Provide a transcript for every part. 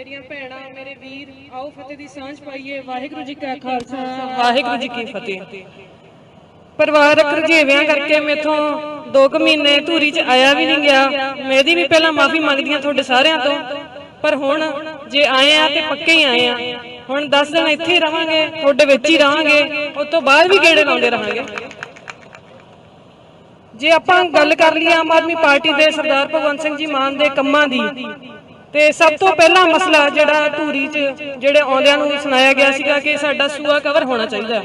ਮੇਰੀਆਂ ਭੈਣਾਂ, ਮੇਰੇ ਵੀਰ, ਆਓ ਫਤਿਹ ਦੀ ਸਾਂਝ ਪਾਈਏ। ਵਾਹਿਗੁਰੂ ਜੀ ਕਾ ਖਾਲਸਾ। ਵਾਹਿਗੁਰੂ ਜੀ ਕੀ ਫਤਿਹ। ਪਰਿਵਾਰਕ ਰੁਝੇਵਿਆਂ ਕਰਕੇ ਮੇਥੋਂ 2 ਮਹੀਨੇ ਧੂਰੀ 'ਚ ਆਇਆ ਵੀ ਨਹੀਂ ਗਿਆ। ਮੈਂ ਵੀ ਪਹਿਲਾਂ ਮਾਫੀ ਮੰਗਦੀ ਤੁਹਾਡੇ ਸਾਰਿਆਂ ਤੋਂ। ਪਰ ਹੁਣ ਜੇ ਆਏ ਆ ਤੇ ਪੱਕੇ ਹੀ ਆਏ ਆ। ਹੁਣ 10 ਦਿਨ ਇੱਥੇ ਹੀ ਰਵਾਂਗੇ ਤੁਹਾਡੇ ਵਿੱਚ ਹੀ ਰਵਾਂਗੇ ਉਸ ਤੋਂ ਬਾਅਦ ਵੀ ਗੇੜੇ ਲਾਉਂਦੇ ਰਹਾਂਗੇ। ਜੇ ਆਪਾਂ ਗੱਲ ਕਰ ਲਈਏ ਆਮ ਆਦਮੀ ਪਾਰਟੀ ਦੇ ਸਰਦਾਰ ਭਗਵੰਤ ਸਿੰਘ ਜੀ ਮਾਨ ਦੇ ਕੰਮਾਂ ਦੀ ਤੇ ਸਭ ਤੋਂ ਪਹਿਲਾ ਮਸਲਾ ਜਿਹੜਾ ਧੂਰੀ 'ਚ ਜਿਹੜੇ ਆਉਂਦਿਆਂ ਨੂੰ ਸੁਣਾਇਆ ਗਿਆ ਸੀਗਾ ਕਿ ਸਾਡਾ ਸੂਆ ਕਵਰ ਹੋਣਾ ਚਾਹੀਦਾ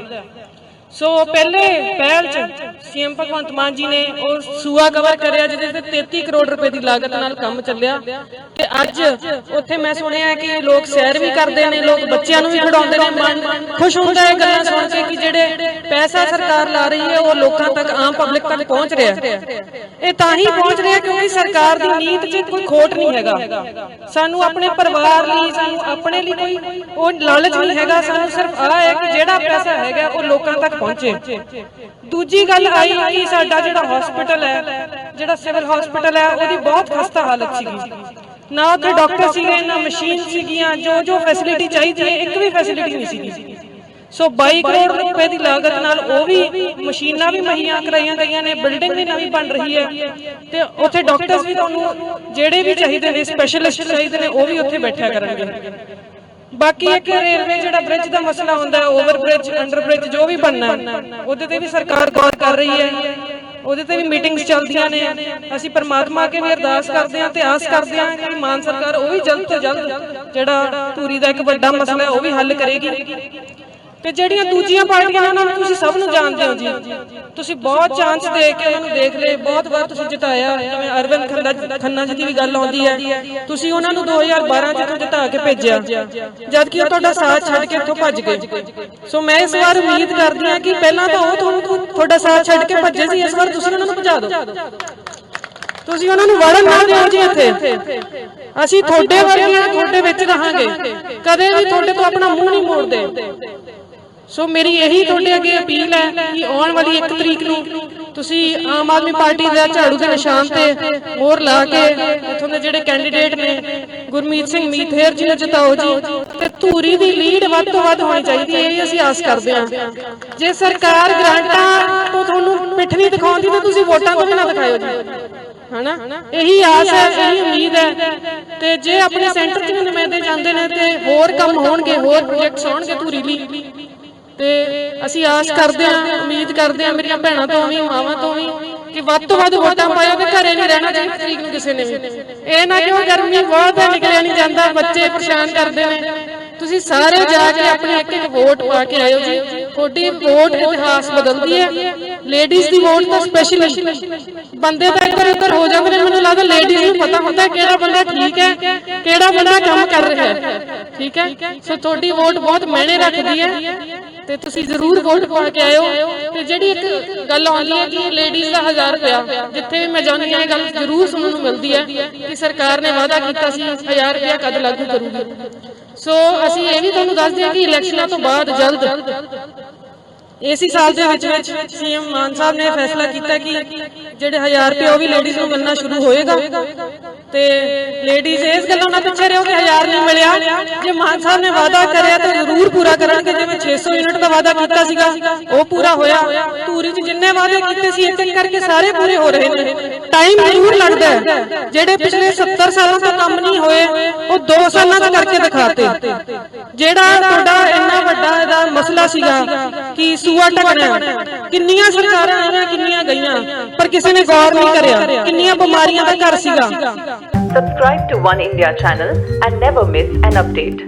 ਸੋ ਪਹਿਲੇ ਪਹਿਲ 'ਚ ਸੀਐਮ ਭਗਵੰਤ ਮਾਨ ਜੀ ਨੇ ਉਹ ਸੂਆ ਕਵਰ ਕਰਿਆ, ਜਿਹਦੇ ਤੇ 33 ਕਰੋੜ ਰੁਪਏ ਦੀ ਲਾਗਤ ਨਾਲ ਕੰਮ ਚੱਲਿਆ। ਤੇ ਅੱਜ ਉੱਥੇ ਮੈਂ ਸੁਣਿਆ ਕਿ ਲੋਕ ਸੈਰ ਵੀ ਕਰਦੇ ਨੇ, ਲੋਕ ਬੱਚਿਆਂ ਨੂੰ ਵੀ ਖਿਡਾਉਂਦੇ ਨੇ, ਮਨ ਖੁਸ਼ ਹੁੰਦਾ ਹੈ ਗੱਲਾਂ ਸੁਣ ਕੇ ਕਿ ਜਿਹੜੇ ਪੈਸਾ ਸਰਕਾਰ ਲਾ ਰਹੀ ਹੈ, ਉਹ ਲੋਕਾਂ ਤੱਕ ਆਮ ਪਬਲਿਕ ਤੱਕ ਪਹੁੰਚ ਰਿਹਾ ਇਹ ਤਾਂ ਹੀ ਪਹੁੰਚ ਰਿਹਾ ਕਿਉਂਕਿ ਸਰਕਾਰ ਦੀ ਨੀਤ 'ਚ ਕੋਈ ਖੋਟ ਨਹੀਂ ਹੈਗਾ। ਸਾਨੂੰ ਆਪਣੇ ਪਰਿਵਾਰ ਲਈ, ਸਾਨੂੰ ਆਪਣੇ ਲਈ ਕੋਈ ਉਹ ਲਾਲਚ ਨਹੀਂ ਹੈਗਾ, ਸਾਨੂੰ ਸਿਰਫ ਆਹ ਹੈ ਕਿ ਜਿਹੜਾ ਪੈਸਾ ਹੈਗਾ, ਉਹ ਲੋਕਾਂ ਤੱਕ ਪਹੁੰਚੇ। ਦੂਜੀ ਗੱਲ ਆਈ ਕਿ ਸਾਡਾ ਜਿਹੜਾ ਹਸਪੀਟਲ ਹੈ, ਜਿਹੜਾ ਸਿਵਲ ਹਸਪੀਟਲ ਹੈ, ਉਹਦੀ ਬਹੁਤ ਖਸਤਾ ਹਾਲਤ ਸੀਗੀ। ਨਾ ਉੱਥੇ ਡਾਕਟਰ ਸੀਗੇ, ਨਾ ਮਸ਼ੀਨ ਸੀਗੀਆਂ, ਜੋ ਜੋ ਫੈਸਿਲਿਟੀ ਚਾਹੀਦੀ ਹੈ, ਇੱਕ ਵੀ ਫੈਸਿਲਿਟੀ ਨਹੀਂ ਸੀਗੀ। ਸੋ 22 ਕਰੋੜ ਰੁਪਏ ਦੀ ਲਾਗਤ ਨਾਲ ਉਹ ਵੀ ਮਸ਼ੀਨਾਂ ਵੀ ਮੁਹੱਈਆ ਕਰਾਈਆਂ ਗਈਆਂ ਨੇ ਬਿਲਡਿੰਗ ਵੀ ਨਵੀਂ ਬਣ ਰਹੀ ਹੈ। ਤੇ ਉੱਥੇ ਡਾਕਟਰਸ ਵੀ ਤੁਹਾਨੂੰ ਜਿਹੜੇ ਵੀ ਚਾਹੀਦੇ ਨੇ ਸਪੈਸ਼ਲਿਸਟ ਚਾਹੀਦੇ ਨੇ, ਉਹ ਵੀ ਉੱਥੇ ਬੈਠਿਆ ਕਰਨਗੇ। ਬਾਕੀ ਇੱਕ ਰੇਲਵੇ ਜਿਹੜਾ ਬ੍ਰਿਜ ਦਾ ਮਸਲਾ ਹੁੰਦਾ ਹੈ ਓਵਰ ਬ੍ਰਿਜ ਅੰਡਰ ਬ੍ਰਿਜ ਜੋ ਵੀ ਬਣਨਾ ਹੈ, ਉਹਦੇ ਤੇ ਵੀ ਸਰਕਾਰ ਗੌਰ ਕਰ ਰਹੀ ਹੈ। ਉਹਦੇ ਤੇ ਵੀ ਮੀਟਿੰਗਸ ਚੱਲਦੀਆਂ ਨੇ। ਅਸੀਂ ਪਰਮਾਤਮਾ ਅੱਗੇ ਵੀ ਅਰਦਾਸ ਕਰਦੇ ਹਾਂ ਤੇ ਆਸ ਕਰਦੇ ਹਾਂ ਕਿ ਮਾਨ ਸਰਕਾਰ ਉਹ ਵੀ ਜਲਦ ਤੋਂ ਜਲਦ ਜਿਹੜਾ ਧੂਰੀ ਦਾ ਇੱਕ ਵੱਡਾ ਮਸਲਾ ਹੈ ਉਹ ਵੀ ਹੱਲ ਕਰੇਗੀ। ਤੇ ਜਿਹੜੀਆਂ ਦੂਜੀਆਂ ਪਾਰਟੀਆਂ ਨੇ ਉਹਨਾਂ ਨੂੰ ਤੁਸੀਂ ਸਭ ਨੂੰ ਜਾਣਦੇ ਹੋ ਜੀ। ਤੁਸੀਂ ਬਹੁਤ ਚਾਂਸ ਦੇ ਕੇ ਉਹਨਾਂ ਨੂੰ ਦੇਖ ਲਏ। ਬਹੁਤ ਵਾਰ ਤੁਸੀਂ ਜਿਤਾਇਆ। ਜਿਵੇਂ ਅਰਵਿੰਦ ਖੰਨਾ ਖੰਨਾ ਜੀ ਦੀ ਵੀ ਗੱਲ ਆਉਂਦੀ ਹੈ। ਤੁਸੀਂ ਉਹਨਾਂ ਨੂੰ 2012 ਚ ਇੱਥੋਂ ਜਿਤਾ ਕੇ ਭੇਜਿਆ। ਜਦ ਕਿ ਉਹ ਤੁਹਾਡਾ ਸਾਥ ਛੱਡ ਕੇ ਇੱਥੋਂ ਭੱਜ ਗਏ। ਸੋ ਮੈਂ ਇਸ ਵਾਰ ਉਮੀਦ ਕਰਦੀ ਹਾਂ ਕਿ ਪਹਿਲਾਂ ਤਾਂ ਉਹ ਤੁਹਾਨੂੰ ਤੁਹਾਡਾ ਸਾਥ ਛੱਡ ਕੇ ਭੱਜੇ ਸੀ। ਇਸ ਵਾਰ ਤੁਸੀਂ ਉਹਨਾਂ ਨੂੰ ਭਜਾ ਦਿਓ। ਤੁਸੀਂ ਉਹਨਾਂ ਨੂੰ ਵੜਨ ਨਾ ਦਿਓ ਜੀ ਇੱਥੇ। ਅਸੀਂ ਤੁਹਾਡੇ ਵਰਗੀਆਂ ਤੁਹਾਡੇ ਵਿੱਚ ਰਹਾਂਗੇ। ਕਦੇ ਵੀ ਤੁਹਾਡੇ ਤੋਂ ਆਪਣਾ ਮੂੰਹ ਨਹੀਂ ਮੋੜਦੇ। ਸੋ ਮੇਰੀ ਇਹੀ ਤੁਹਾਡੇ ਅੱਗੇ ਅਪੀਲ ਹੈ ਕਿ ਆਉਣ ਵਾਲੀ 1 ਤਰੀਕ ਨੂੰ ਤੁਸੀਂ ਆਮ ਆਦਮੀ ਪਾਰਟੀ ਦਾ ਝਾੜੂ ਦੇ ਨਿਸ਼ਾਨ ਤੇ ਮੋਹਰ ਲਾ ਕੇ ਇਥੋਂ ਦੇ ਜਿਹੜੇ ਕੈਂਡੀਡੇਟ ਨੇ ਗੁਰਮੀਤ ਸਿੰਘ ਮੀਥੇਰ ਜੀ ਨੂੰ ਜਿਤਾਓ ਜੀ ਤੇ ਧੂਰੀ ਦੀ ਲੀਡ ਵੱਧ ਤੋਂ ਵੱਧ ਹੋਣੀ ਚਾਹੀਦੀ ਹੈ ਇਹ ਅਸੀਂ ਆਸ ਕਰਦੇ ਹਾਂ। ਜੇ ਸਰਕਾਰ ਗ੍ਰਾਂਟਾਂ ਤੋਂ ਤੁਹਾਨੂੰ ਪਿੱਠ ਨਹੀਂ ਦਿਖਾਉਂਦੀ ਤਾਂ ਤੁਸੀਂ ਵੋਟਾਂ ਤੋਂ ਵੀ ਨਾ ਦਿਖਾਇਓ ਜੀ। ਹਨਾ? ਇਹੀ ਆਸ ਹੈ ਇਹੀ ਉਮੀਦ ਹੈ। ਤੇ ਜੇ ਆਪਣੇ ਸੈਂਟਰ 'ਚ ਨੁਮਾਇੰਦੇ ਜਾਂਦੇ ਨੇ ਤੇ ਹੋਰ ਕੰਮ ਹੋਣਗੇ ਹੋਰ ਪ੍ਰੋਜੈਕਟਸ ਹੋਣਗੇ ਧੂਰੀ ਲਈ। ਤੇ ਅਸੀਂ ਆਸ ਕਰਦੇ ਹਾਂ, ਉਮੀਦ ਕਰਦੇ ਹਾਂ ਮੇਰੀਆਂ ਭੈਣਾਂ ਤੋਂ ਵੀ, ਮਾਵਾਂ ਤੋਂ ਵੀ, ਕਿ ਵੱਧ ਤੋਂ ਵੱਧ ਵੋਟਾਂ ਪਾਇਓ ਤੇ ਘਰੇ ਨਹੀਂ ਰਹਿਣਾ ਜੀ ਤਰੀਕ ਨੂੰ ਕਿਸੇ ਨੇ ਵੀ। ਇਹ ਨਾ ਕਿ ਉਹ ਗਰਮੀ ਬਹੁਤ ਹੈ, ਨਿਕਲਿਆ ਨਹੀਂ ਜਾਂਦਾ, ਬੱਚੇ ਪਰੇਸ਼ਾਨ ਕਰਦੇ ਨੇ। ਤੁਸੀਂ ਸਾਰੇ ਜਾ ਕੇ ਆਪਣੀ ਇੱਕ ਇੱਕ ਵੋਟ ਪਾ ਕੇ ਆਇਓ ਜੀ। ਤੁਹਾਡੀ ਵੋਟ ਇਤਿਹਾਸ ਬਦਲਦੀ ਹੈ। ਲੇਡੀਜ਼ ਦੀ ਵੋਟ ਤਾਂ ਸਪੈਸ਼ਲੀ ਬੰਦੇ ਤਾਂ ਇੱਧਰ ਉੱਧਰ ਹੋ ਜਾਂਦੇ ਨੇ, ਮੈਨੂੰ ਲੱਗਦਾ ਲੇਡੀਜ਼ ਨੂੰ ਪਤਾ ਹੁੰਦਾ ਕਿਹੜਾ ਬੰਦਾ ਠੀਕ ਹੈ, ਕਿਹੜਾ ਬੰਦਾ ਕੰਮ ਕਰ ਰਿਹਾ ਹੈ। ਠੀਕ ਹੈ? ਸੋ ਤੁਹਾਡੀ ਵੋਟ ਬਹੁਤ ਮਾਇਨੇ ਰੱਖਦੀ ਹੈ। ਤੇ ਤੁਸੀਂ ਜ਼ਰੂਰ ਵੋਟ ਪਾ ਕੇ ਆਇਓ। ਤੇ ਜਿਹੜੀ ਇੱਕ ਗੱਲ ਆਉਂਦੀ ਹੈ ਕਿ ਲੇਡੀਜ਼ ਦਾ 1000 ਰੁਪਇਆ, ਜਿੱਥੇ ਵੀ ਮੈਂ ਜਾਂਦੀ ਹਾਂ, ਇਹ ਗੱਲ ਜ਼ਰੂਰ ਸੁਣਨ ਨੂੰ ਮਿਲਦੀ ਹੈ ਕਿ ਸਰਕਾਰ ਨੇ ਵਾਅਦਾ ਕੀਤਾ ਸੀ 1000 ਰੁਪਇਆ ਕਦ ਲਾਗੂ ਕਰੂਗੀ। ਸੋ ਅਸੀਂ ਇਹ ਵੀ ਤੁਹਾਨੂੰ ਦੱਸਦੇ ਹਾਂ ਕਿ ਇਲੈਕਸ਼ਨਾਂ ਤੋਂ ਬਾਅਦ ਜਲਦ ਇਸੇ ਸਾਲ ਦੇ ਵਿੱਚ ਵਿੱਚ ਸੀਐਮ ਮਾਨ ਸਾਹਿਬ ਨੇ ਫੈਸਲਾ ਕੀਤਾ ਕਿ ਜਿਹੜੇ 1000 ਰੁਪਏ ਉਹ ਵੀ ਲੇਡੀਜ਼ ਨੂੰ ਮਿਲਣਾ ਸ਼ੁਰੂ ਹੋਏਗਾ। ਤੇ ਲੇਡੀਜ਼ ਇਸ ਗੱਲੋਂ ਨਾ ਪਿੱਛੇ ਰਹੋ ਕਿ 1000 ਨਹੀਂ ਮਿਲਿਆ। ਜੇ ਮਾਨ ਸਾਹਿਬ ਨੇ ਵਾਅਦਾ ਕਰਿਆ ਤਾਂ ਜ਼ਰੂਰ ਪੂਰਾ ਕਰਨਗੇ। ਜਿਵੇਂ 600 ਯੂਨਿਟ ਦਾ ਵਾਅਦਾ ਕੀਤਾ ਸੀਗਾ, ਉਹ ਪੂਰਾ ਹੋਇਆ। ਧੂਰੀ 'ਚ ਜਿੰਨੇ ਵਾਅਦੇ ਕੀਤੇ ਸੀ ਇੱਕ ਇੱਕ ਕਰਕੇ ਸਾਰੇ ਪੂਰੇ ਹੋ ਰਹੇ ਨੇ। ਟਾਈਮ ਜ਼ਰੂਰ ਲੱਗਦਾ ਹੈ। ਜਿਹੜੇ ਪਿਛਲੇ 70 ਸਾਲਾਂ ਤੋਂ ਕੰਮ ਨਹੀਂ ਹੋਏ, ਉਹ 2 ਸਾਲਾਂ 'ਚ ਕਰਕੇ ਦਿਖਾਤੇ। ਜਿਹੜਾ ਤੁਹਾਡਾ ਇੰਨਾ ਵੱਡਾ ਇਹਦਾ ਮਸਲਾ ਸੀਗਾ ਕਿ ਸੂਆ ਟਕਣਾ ਕਿੰਨੀਆਂ ਸਰਕਾਰਾਂ ਆਈਆਂ, ਕਿੰਨੀਆਂ ਗਈਆਂ, ਪਰ ਕਿਸੇ ਨੇ ਗੌਰ ਨਹੀਂ ਕਰਿਆ। ਕਿੰਨੀਆਂ ਬਿਮਾਰੀਆਂ ਦਾ ਘਰ ਸੀਗਾ। Subscribe to One India channel and never miss an update.